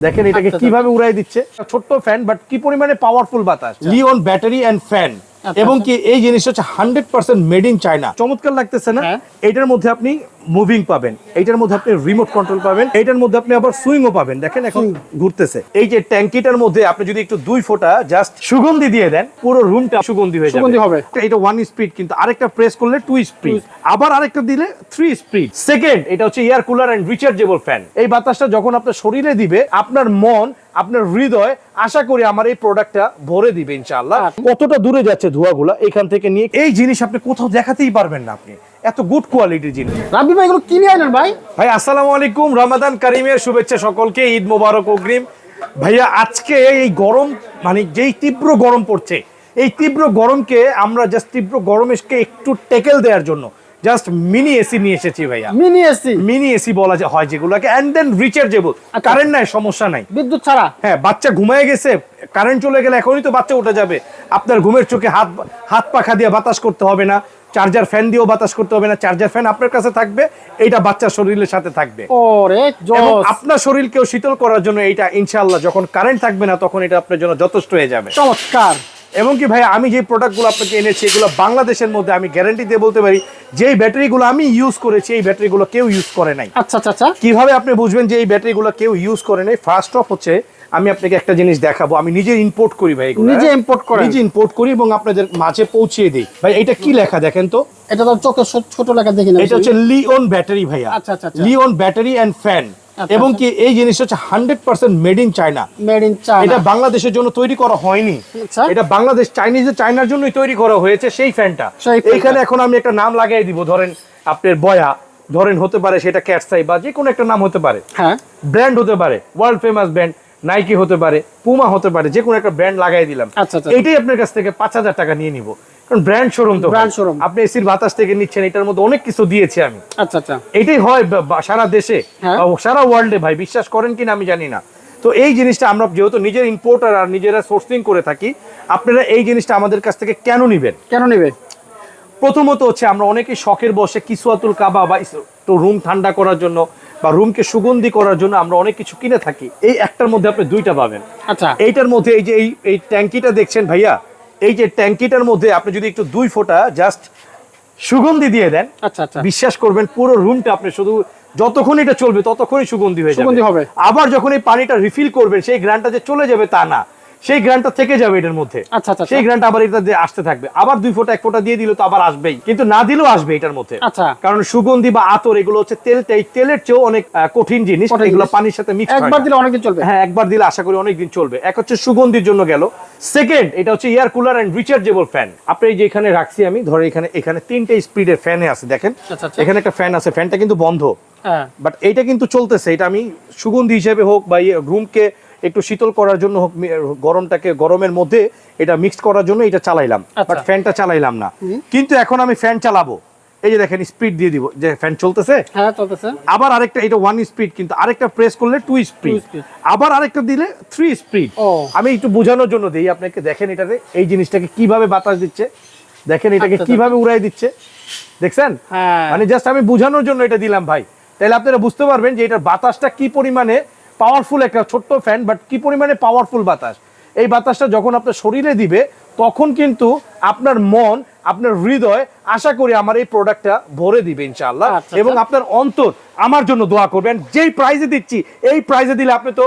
দেখেন এটাকে আচ্ছা, কীভাবে উড়াই দিচ্ছে। ছোট্ট ফ্যান বাট কি পরিমাণে পাওয়ারফুল বাতাস। লিওন ব্যাটারি অ্যান্ড ফ্যান আচ্ছা, এবং কি এই জিনিসটা হচ্ছে hundred percent made in China চমৎকার লাগতেছে না? হ্যাঁ। এটার মধ্যে আপনি মুভিং পাবেন। এইটার মধ্যে আপনি রিমোট কন্ট্রোল পাবেন। এইটার মধ্যে আপনি আবার সুইংও পাবেন। দেখেন এখন ঘুরতেছে। এই যে ট্যাঙ্কিটার মধ্যে আপনি যদি একটু দুই ফোঁটা জাস্ট সুগন্ধি দিয়ে দেন পুরো রুমটা সুগন্ধি হয়ে যাবে। সুগন্ধি হবে। এটা ওয়ান স্পিড কিন্তু আরেকটা প্রেস করলে টু স্পিড আবার আরেকটা দিলে থ্রি স্পিড সেকেন্ড এটা হচ্ছে air cooler and rechargeable fan এই বাতাসটা যখন আপনার শরীরে দিবে আপনার মন আপনার হৃদয় আশা করি আমার এই প্রোডাক্টটা ভরে দিবে ইনশাআল্লাহ। কতটা দূরে যাচ্ছে ধোঁয়াগুলো এখান থেকে নিয়ে? এই জিনিস আপনি কোথাও দেখাতেই পারবেন না আপনি। এত গুড কোয়ালিটির জিনিস। রাব্বি ভাই এগুলো কিনে আনেন ভাই? ভাই আসসালামু আলাইকুম রমাদান কারিমের শুভেচ্ছা সকলকে ঈদ মোবারক অগ্রিম। ভাইয়া আজকে এই গরম মানে যেই তীব্র গরম পড়ছে এই তীব্র গরমকে আমরা জাস্ট তীব্র গরমকে একটু টেকেল দেওয়ার জন্য জাস্ট মিনি এসি নিয়ে এসেছি ভাইয়া। মিনি এসি মিনি এসি বলা হয় যেগুলোকে। অ্যান্ড দেন রিচার্জেবল আচ্ছা। কারেন্ট নাই সমস্যা নাই। বিদ্যুৎ ছাড়া? হ্যাঁ বাচ্চা ঘুমায় গেছে কারেন্ট চলে গেলে এখনই তো বাচ্চা উঠে যাবে। আপনার ঘুমের চোখে হাত হাত পাখা দিয়ে বাতাস করতে হবে না চার্জার ফ্যান দিয়েও বাতাস করতে হবে না চার্জার ফ্যান আপনার কাছে থাকবে এটা বাচ্চার শরীরের সাথে থাকবে। এবং জোস। আপনার শরীরকেও শীতল করার জন্য এটা ইনশাল্লাহ যখন কারেন্ট থাকবে না তখন এটা আপনার জন্য যথেষ্ট হয়ে যাবে। চমৎকার। এবং কি ভাই আমি যে প্রোডাক্টগুলো আপনাকে এনেছি এগুলো বাংলাদেশের মধ্যে আমি গ্যারান্টি দিয়ে বলতে পারি যেই ব্যাটারিগুলো আমি ইউজ করেছি এই ব্যাটারিগুলো কেউ ইউজ করে নাই। আচ্ছা আচ্ছা আচ্ছা। কীভাবে আপনি বুঝবেন যে এই ব্যাটারিগুলো কেউ ইউজ করে নাই? ফার্স্ট অফ হচ্ছে আমি আপনাকে একটা জিনিস দেখাবো। আমি নিজে ইম্পোর্ট করি ভাই এগুলো, নিজে ইম্পোর্ট import করেন? নিজে ইম্পোর্ট করি এবং আপনাদের মাঝে পৌঁছিয়ে দিই। ভাই এটা কি লেখা দেখেন তো? এটা তো চোখে ছোট লেখা দেখি না এটা হচ্ছে লিওন ব্যাটারি ভাইয়া। আচ্ছা, আচ্ছা। লিওন ব্যাটারি এন্ড ফ্যান এবং কি এই জিনিসটা হচ্ছে hundred percent made in China made in এটা বাংলাদেশের জন্য তৈরি করা হয়নি। আচ্ছা। এটা বাংলাদেশ চাইনিজের চায়নার জন্যই তৈরি করা হয়েছে সেই ফ্যানটা এইখানে এখন আমি একটা নাম লাগাই দিব ধরেন আপনার বয়া। ধরেন হতে পারে সেটা ক্যাটসাই বা যে কোনো একটা নাম হতে পারে। হ্যাঁ। ব্র্যান্ড হতে পারে ওয়ার্ল্ড ফেমাস ব্র্যান্ড নাইকি হতে পারে পুমা হতে পারে যে কোনো একটা ব্র্যান্ড লাগাই দিলাম। আচ্ছা, আচ্ছা। এটাই আপনার কাছ থেকে পাঁচ হাজার টাকা নিয়ে নিব। ব্র্যান্ড শোরুম তো Brand showroom। আপনি এসির বাতাস থেকে নিচ্ছেন এটার মধ্যে অনেক কিছু দিয়েছি আমি। আচ্ছা আচ্ছা। এটাই হয় সারা দেশে। হ্যাঁ। সারা ওয়ার্ল্ডে ভাই বিশ্বাস করেন কিনা আমি জানি না। তো এই জিনিসটা আমরা যেহেতু নিজের ইম্পোর্টার আর নিজেরা সোর্সিং করে থাকি আপনারা এই জিনিসটা আমাদের কাছ থেকে কেন নিবেন? কেন নেবে? প্রথমত হচ্ছে আমরা অনেকেই শখের বসে কিসুয়াতুল কাবা বা তো রুম ঠান্ডা করার জন্য বা রুমকে সুগন্ধি করার জন্য আমরা অনেক কিছু কিনে থাকি। এই একটার মধ্যে আপনি দুইটা পাবেন। আচ্ছা। এইটার মধ্যে এই যে এই এই ট্যাঙ্কিটা দেখছেন ভাইয়া এই যে ট্যাঙ্কিটার মধ্যে আপনি যদি একটু দুই ফোঁটা জাস্ট সুগন্ধি দিয়ে দেন আচ্ছা আচ্ছা। বিশ্বাস করবেন পুরো রুমটা আপনি শুধু যতক্ষণ এটা চলবে ততক্ষণই সুগন্ধি হয়ে যাবে। আবার যখন এই পানিটা রিফিল করবেন সেই গ্রানটা যে চলে যাবে তা না। সেই গ্রানটা থেকে যাবে এটার মধ্যে। আচ্ছা, আচ্ছা, সেই গ্রানটা আবার এটা দিয়ে আসতে থাকবে। আবার দুই ফোঁটা এক ফোঁটা দিয়ে দিলে তো আবার আসবেই। কিন্তু না দিলেও আসবে এটার মধ্যে। আচ্ছা। কারণ সুগন্ধি বা আতর এগুলো হচ্ছে তেল এই তেলের চেয়েও অনেক কঠিন জিনিস। এগুলো পানির সাথে মিক্স একবার দিলে অনেকদিন চলবে। হ্যাঁ একবার দিলে আশা করি অনেকদিন চলবে। এক হচ্ছে সুগন্ধির জন্য গেল। সেকেন্ড এটা হচ্ছে air cooler and rechargeable fan আপনি এই যে এখানে রাখছি আমি ধরে এখানে এখানে তিনটে স্পিডের ফ্যানে আছে দেখেন। আচ্ছা, আচ্ছা। এখানে একটা ফ্যান আছে ফ্যানটা কিন্তু বন্ধ। হ্যাঁ। বাট এইটা কিন্তু চলতেছে এটা আমি সুগন্ধি হিসেবে হোক বা রুমকে একটু শীতল করার জন্য গরমটাকে গরমের মধ্যে এটা মিক্সড করার জন্য এটা চালাইলাম। আচ্ছা। বাট ফ্যানটা চালাইলাম না। কিন্তু এখন আমি ফ্যান চালাবো। এই যে দেখেন স্পিড দিয়ে দিব। যে ফ্যান চলতেছে? হ্যাঁ চলতেছে। আবার আরেকটা এটা ওয়ান স্পিড কিন্তু আরেকটা প্রেস করলে টু স্পিড আবার আরেকটা দিলে থ্রি স্পিড আমি একটু বোঝানোর জন্য দিই আপনাকে দেখেন এটাতে এই জিনিসটাকে কীভাবে বাতাস দিচ্ছে। দেখেন এটাকে আচ্ছা, কীভাবে উড়াই দিচ্ছে। দেখছেন? হ্যাঁ। মানে জাস্ট আমি বোঝানোর জন্য এটা দিলাম ভাই। তাহলে আপনারা বুঝতে পারবেন যে এটার বাতাসটা কি পরিমাণে পাওয়ারফুল একটা ছোট্ট ফ্যান বাট কি পরিমাণে পাওয়ারফুল বাতাস? এই বাতাসটা যখন আপনার শরীরে দিবে তখন কিন্তু আপনার মন আপনার হৃদয় আশা করি আমার এই প্রোডাক্টটা ভরে দিবে ইনশাআল্লাহ। আচ্ছা, এবং আচ্ছা। আপনার অন্তর আমার জন্য দোয়া করবেন যেই প্রাইজে দিচ্ছি এই প্রাইজে দিলে আপনি তো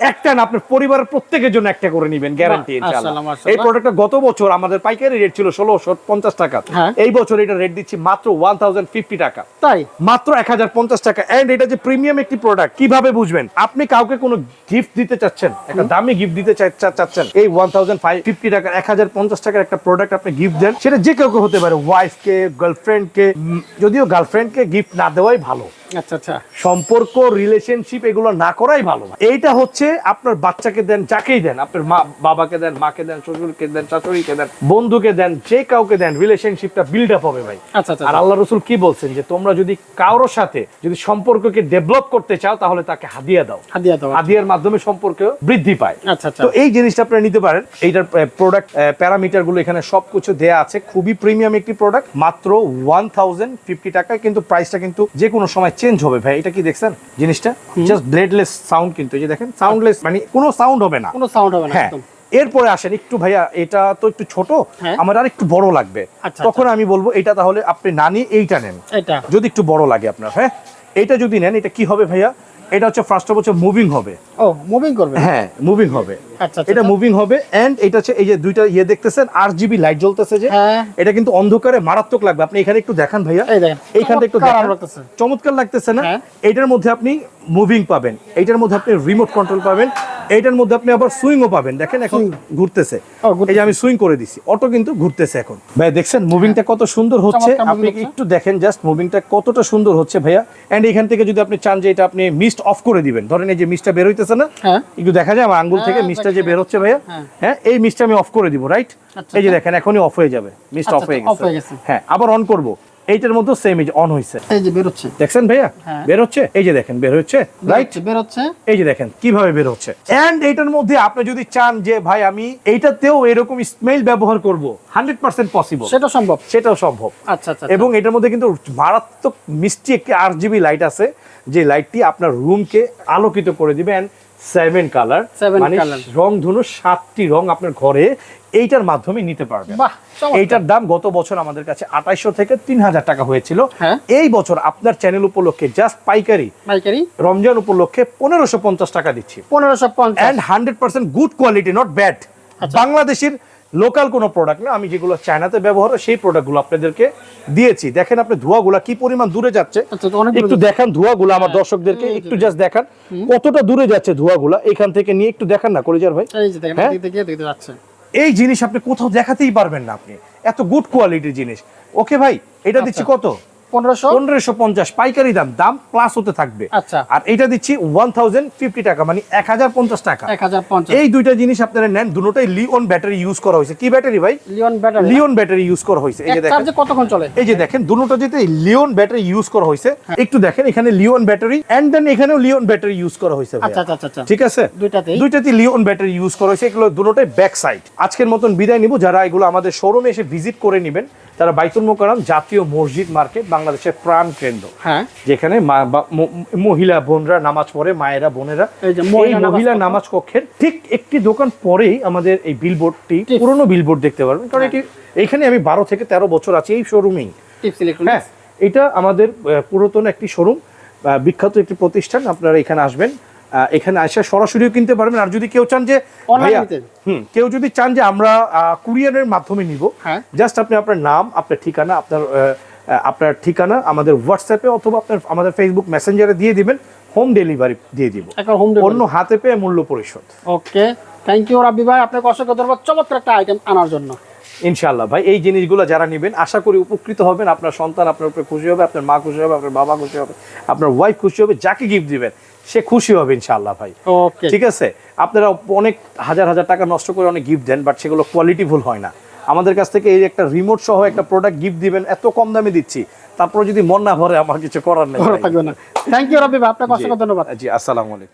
একটা না আপনার পরিবারের প্রত্যেকের জন্য একটা করে নেবেন গ্যারান্টি ইনশাআল্লাহ। এই প্রোডাক্টটা গত বছর আমাদের পাইকারি রেট ছিল ষোলোশো পঞ্চাশ টাকা। হ্যাঁ। এই বছর এটা রেট দিচ্ছি মাত্র ওয়ান থাউজেন্ড ফিফটি টাকা। তাই? মাত্র এক হাজার পঞ্চাশ টাকা। এন্ড এটা যে প্রিমিয়াম একটি প্রোডাক্ট কীভাবে বুঝবেন? আপনি কাউকে কোনো গিফট দিতে চাচ্ছেন একটা দামি গিফট দিতে চাচ্ছেন এই ওয়ান থাউজেন্ড ফাইভ ফিফটি টাকার এক হাজার পঞ্চাশ টাকার একটা প্রোডাক্ট আপনি গিফট দেন সেটা যে কাউকে হতে পারে ওয়াইফকে গার্লফ্রেন্ডকে যদিও গার্লফ্রেন্ডকে গিফট না দেওয়াই ভালো। আচ্ছা আচ্ছা। সম্পর্ক রিলেশনশিপ এগুলো না করাই ভালো এইটা হচ্ছে আপনার বাচ্চাকে দেন যাকেই দেন আপনার মা বাবাকে দেন মাকে দেন শ্বশুরকে দেন শাশুড়িকে দেন বন্ধুকে দেন যে কাউকে দেন রিলেশনশিপটা বিল্ড আপ হবে ভাই। আচ্ছা আচ্ছা আর আল্লাহ রসুল কি বলছেন? যে তোমরা যদি কারোর সাথে যদি সম্পর্ককে ডেভেলপ করতে চাও তাহলে তাকে হাদিয়া দাও। হাদিয়া দাও হাদিয়ার মাধ্যমে সম্পর্ক বৃদ্ধি পায়। আচ্ছা আচ্ছা। তো এই জিনিসটা আপনারা নিতে পারেন। এইটার প্রোডাক্ট প্যারামিটারগুলো এখানে সবকিছু দেয়া আছে। খুবই প্রিমিয়াম একটি প্রোডাক্ট মাত্র ওয়ান থাউজেন্ড ফিফটি টাকা কিন্তু প্রাইসটা কিন্তু যে কোনো সময় চেঞ্জ হবে ভাই এটা কি দেখছেন জিনিসটা? জাস্ট ব্লেডলেস সাউন্ড কিন্তু এই যে দেখেন সাউন্ডলেস মানে কোনো সাউন্ড হবে না। কোনো সাউন্ড হবে না হ্যাঁ একদম। এরপরে আসেন একটু ভাইয়া এটা তো একটু ছোট হ্যাঁ। আমার আর একটু বড় লাগবে। আচ্ছা, তখন আমি বলব এটা তাহলে আপনি না নিয়ে এইটা নেন। যদি একটু বড় লাগে আপনার হ্যাঁ? এটা যদি নেন এটা কি হবে ভাইয়া? এটা হচ্ছে ফার্স্ট অফ হচ্ছে মুভিং হবে। ও মুভিং করবে? হ্যাঁ মুভিং হবে। আচ্ছা এটা মুভিং হবে এন্ড এটা হচ্ছে এই যে দুইটা ইয়ে দেখতেছেন আর জিবি লাইট জ্বলতেছে যে। হ্যাঁ। এটা কিন্তু অন্ধকারে মারাত্মক লাগবে। আপনি এখানে একটু দেখান ভাইয়া। এই দেখেন এইখানটা একটু চমৎকার দেখান। লাগতেছে। চমৎকার লাগতেছে না? হ্যাঁ। এটার মধ্যে আপনি মুভিং পাবেন। এটার মধ্যে আপনি রিমোট কন্ট্রোল পাবেন। এইটার মধ্যে আপনি আবার সুইংও পাবেন। দেখেন এখন ঘুরতেছে। এই যে আমি সুইং করে দিছি। অটো কিন্তু ঘুরতেছে এখন। ভাই দেখছেন মুভিংটা কত সুন্দর হচ্ছে। আপনি একটু দেখেন জাস্ট মুভিংটা কতটা সুন্দর হচ্ছে ভাইয়া। এন্ড এখান থেকে যদি আপনি চান যে এটা আপনি মিস্ট অফ করে দিবেন ধরেন এই যে মিস্টটা বের হইতেছে না হ্যাঁ। একটু দেখা যায় আমার আঙ্গুল থেকে হ্যাঁ, মিস্টটা যে দেখছি। বের হচ্ছে ভাইয়া। হ্যাঁ। হ্যাঁ এই মিস্টটা আমি অফ করে দিব রাইট আচ্ছা, এই যে আচ্ছা। দেখেন এখনই অফ হয়ে যাবে। মিস্ট আচ্ছা, অফ হয়ে আচ্ছা, হয়ে গেছে। হ্যাঁ আবার অন করব। এইটার মধ্যে সেম এই যে অন হইছে। এই যে বের হচ্ছে দেখছেন ভাইয়া? হ্যাঁ। বের হচ্ছে এই যে দেখেন বের হচ্ছে রাইট বের হচ্ছে এই যে দেখেন কীভাবে বের হচ্ছে? এন্ড এইটার মধ্যে আপনি যদি চান যে ভাই আমি এইটাতেও এরকম স্মেল ব্যবহার করব হান্ড্রেড পার্সেন্ট পসিবল সেটা সম্ভব। সেটাও সম্ভব। আচ্ছা আচ্ছা এবং এটার মধ্যে কিন্তু মারাত্মক মিষ্টি একটি আট জিবি লাইট আছে যে লাইটটি আপনার রুমকে আলোকিত করে দিবে। এন্ড সেভেন কালার মানে রং ধনু সাতটি রং আপনার ঘরে। এইটার মাধ্যমে নিতে পারবেন। এইটার দাম গত বছর আমাদের কাছে আঠাইশো থেকে তিন হাজার টাকা হয়েছিল। হ্যাঁ। এই বছর আপনার চ্যানেল উপলক্ষে জাস্ট পাইকারি। পাইকারি। রমজান উপলক্ষে পনেরোশো পঞ্চাশ টাকা দিচ্ছি। পনেরোশো পঞ্চাশ। Hundred percent good quality not bad বাংলাদেশের লোকাল কোনো প্রোডাক্ট না আমি যেগুলো চায়নাতে ব্যবহার হয় সেই প্রোডাক্টগুলো আপনাদেরকে দিয়েছি। দেখেন আপনি ধোঁয়াগুলা কি পরিমাণ দূরে যাচ্ছে? আচ্ছা, একটু দেখান ধোঁয়াগুলো আমার দর্শকদেরকে একটু জাস্ট দেখান। কতটা দূরে যাচ্ছে ধোঁয়াগুলা? এখান থেকে নিয়ে একটু দেখান না কলিজার ভাই। এই হ্যাঁ? এই জিনিস আপনি কোথাও দেখাতেই পারবেন না আপনি। এত গুড কোয়ালিটির জিনিস। ওকে ভাই এটা দিচ্ছি কত? পনেরোশো? পনেরোশো পঞ্চাশ। পাইকারি দাম দাম প্লাস হতে থাকবে। আচ্ছা। আর এটা দিচ্ছি ওয়ান থাউজেন্ড ফিফটি টাকা মানে এক হাজার পঞ্চাশ টাকা। এক হাজার পঞ্চাশ। এই দুইটা জিনিস আপনারা নেন দুটোটাই লিওন ব্যাটারি ইউজ করা হয়েছে। কি ব্যাটারি ভাই? Li ion battery Li ion battery use করা হয়েছে। এই যে দেখেন। চার্জে কতক্ষণ চলে? এই যে দেখেন দুটো যেতে লিওন ব্যাটারি ইউজ করা হয়েছে। হ্যাঁ। একটু দেখেন এখানে লিওন ব্যাটারি এন্ড দেন এখানেও লিওন ব্যাটারি ইউজ করা হয়েছে। আচ্ছা আচ্ছা ঠিক আছে? দুইটাতে লিওন ব্যাটারি ইউজ করা হয়েছে। এগুলো দুটোটাই ব্যাক সাইড আজকের মতন বিদায় নিব। যারা এগুলো আমাদের শোরুমে এসে ভিজিট করে নেবেন তারা বাইতুল মোকাররম জাতীয় মসজিদ মার্কেট বাংলাদেশের প্রাণ কেন্দ্র। হ্যাঁ। যেখানে মহিলা বোনরা নামাজ পড়ে মায়েরা বোনেরা। এই মহিলা নামাজ কক্ষের ঠিক একটি দোকান পরেই আমাদের এই বিলবোর্ডটি। পুরনো বিলবোর্ড দেখতে পারবেন। কারণ এটি এইখানে আমি বারো থেকে তেরো বছর আছি এই শোরুমেই হ্যাঁ এটা আমাদের পুরাতন একটি শোরুম বিখ্যাত একটি প্রতিষ্ঠান। আপনারা এখানে আসবেন। এখানে আসে সরাসরিও কিনতে পারবেন। আর যদি কেউ চান যে? হুম কেউ যদি চান যে আমরা কুরিয়ারের মাধ্যমে নিব হ্যাঁ। জাস্ট আপনি আপনার নাম আপনার ঠিকানা আপনার আপনার ঠিকানা আমাদের হোয়াটসঅ্যাপে অথবা আপনার আমাদের ফেসবুক মেসেঞ্জারে দিয়ে দিবেন হোম ডেলিভারি দিয়ে দিব। অন্য হাতে পেয়ে মূল্য পরিশোধ। ওকে থ্যাংক ইউ রাব্বি ভাই আপনাকে অসংখ্য ধন্যবাদ। চমৎকার একটা আইটেম আনার জন্য। ইনশাল্লাহ ভাই এই জিনিসগুলো যারা নেবেন আশা করি উপকৃত হবেন। আপনার সন্তান আপনার উপরে খুশি হবে আপনার মা খুশি হবে আপনার বাবা খুশি হবে আপনার ওয়াইফ খুশি হবে যাকে গিফট দিবেন। সে খুশি হবে ইনশাল্লাহ ভাই। ঠিক আছে? আপনারা অনেক হাজার হাজার টাকা নষ্ট করে অনেক গিফট দেন বাট সেগুলো কোয়ালিটি ভুল হয় না। আমাদের কাছ থেকে এই একটা রিমোট সহ একটা প্রোডাক্ট গিফট দিবেন এত কম দামে দিচ্ছি। তারপরে যদি মন না ভরে আমার কিছু করার নেই থাকবে না। থ্যাংক ইউ রবি ভাই আপনাকে অসংখ্য ধন্যবাদ। জি আসসালামু আলাইকুম।